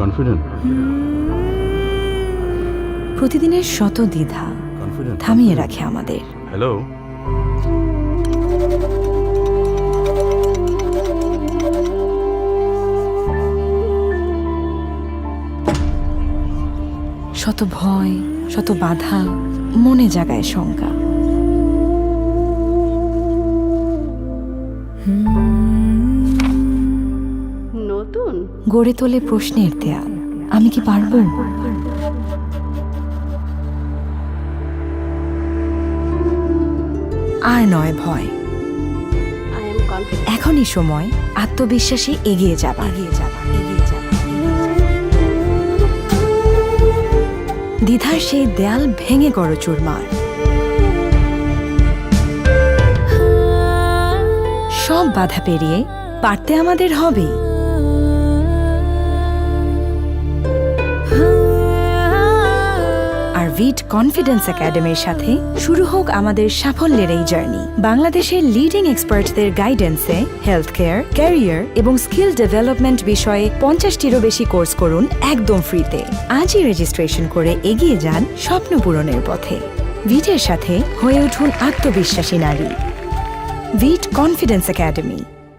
Confident প্রতিদিনের শত দ্বিধা কনফিডেন্ট থামিয়ে রাখে আমাদের। হ্যালো শত ভয় শত বাধা মনে জাগায় শঙ্কা। গড়ে তোলে প্রশ্নের দেয়াল। আমি কি পারব? আর নয় ভয়। এখনই সময় আত্মবিশ্বাসে এগিয়ে যাবা এগিয়ে যাবা দ্বিধার সেই দেয়াল ভেঙে করো চুরমার। সব বাধা পেরিয়ে পারতে আমাদের হবেই। ভিট কনফিডেন্স একাডেমির সাথে শুরু হোক আমাদের সাফল্যের এই জার্নি। বাংলাদেশের লিডিং এক্সপার্টদের গাইডেন্সে হেলথ কেয়ার ক্যারিয়ার এবং স্কিল ডেভেলপমেন্ট বিষয়ে পঞ্চাশটিরও বেশি কোর্স করুন একদম ফ্রিতে আজই রেজিস্ট্রেশন করে এগিয়ে যান স্বপ্ন পূরণের পথে। ভিটের সাথে হয়ে উঠুন আত্মবিশ্বাসী নারী। ভিট কনফিডেন্স একাডেমি